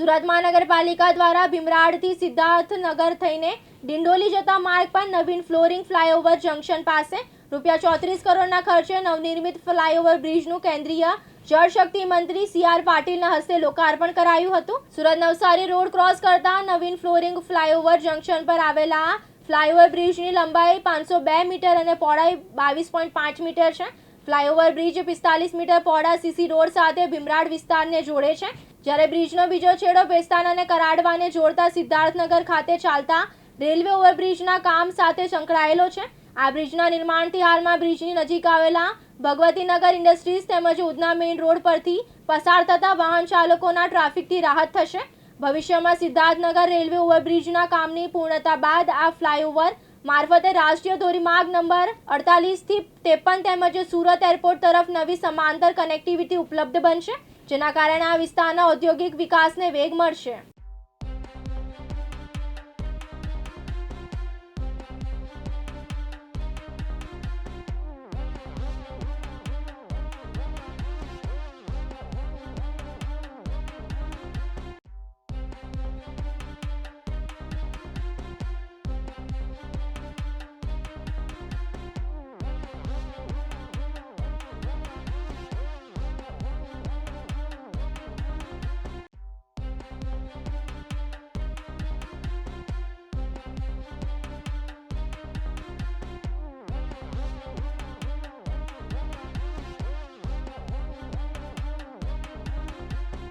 સુરત મહાનગરપાલિકા દ્વારા ભીમરાડથી સિદ્ધાર્થનગર થઈને ડિંડોલી જતા માર્ગ પર નવીન ફ્લોરિંગ ફ્લાયઓવર જંકશન પાસે રૂપિયા ચોત્રીસ કરોડના ખર્ચે નવનિર્મિત ફ્લાયઓવર બ્રિજનું કેન્દ્રીય જળશક્તિ મંત્રી સી આર પાટીલના હસ્તે લોકાર્પણ કરાયું હતું. સુરત નવસારી રોડ ક્રોસ કરતા નવીન ફ્લોરિંગ ફ્લાયઓવર જંકશન પર આવેલા ફ્લાયઓવર બ્રિજની લંબાઈ પાંચસો બે મીટર અને પહોળાઈ બાવીસ પોઈન્ટ પાંચ મીટર છે. ફ્લાયઓવર બ્રિજ પિસ્તાલીસ મીટર પહોળા સીસી રોડ સાથે ભીમરાડ વિસ્તારને જોડે છે. જ્યારે બ્રિજનો બીજો છેડો પેસ્તાન અને કરાડવાને જોડતા સિદ્ધાર્થનગર ખાતે ચાલતા રેલવે ઓવરબ્રિજના કામ સાથે સંકળાયેલો છે. આ બ્રિજના નિર્માણથી હાલમાં બ્રિજની નજીક આવેલા ભગવતીનગર ઇન્ડસ્ટ્રીઝ તેમજ ઉધના મેઇન રોડ પરથી પસાર થતા વાહન ચાલકોના ટ્રાફિકથી રાહત થશે. ભવિષ્યમાં સિદ્ધાર્થનગર રેલવે ઓવરબ્રિજના કામની પૂર્ણતા બાદ આ ફ્લાયઓવર મારફતે રાષ્ટ્રીય ધોરીમાર્ગ નંબર અડતાલીસથી ત્રેપન તેમજ સુરત એરપોર્ટ તરફ નવી સમાંતર કનેક્ટિવિટી ઉપલબ્ધ બનશે, જેના કારણે આ વિસ્તારના ઔદ્યોગિક વિકાસને વેગ મળશે.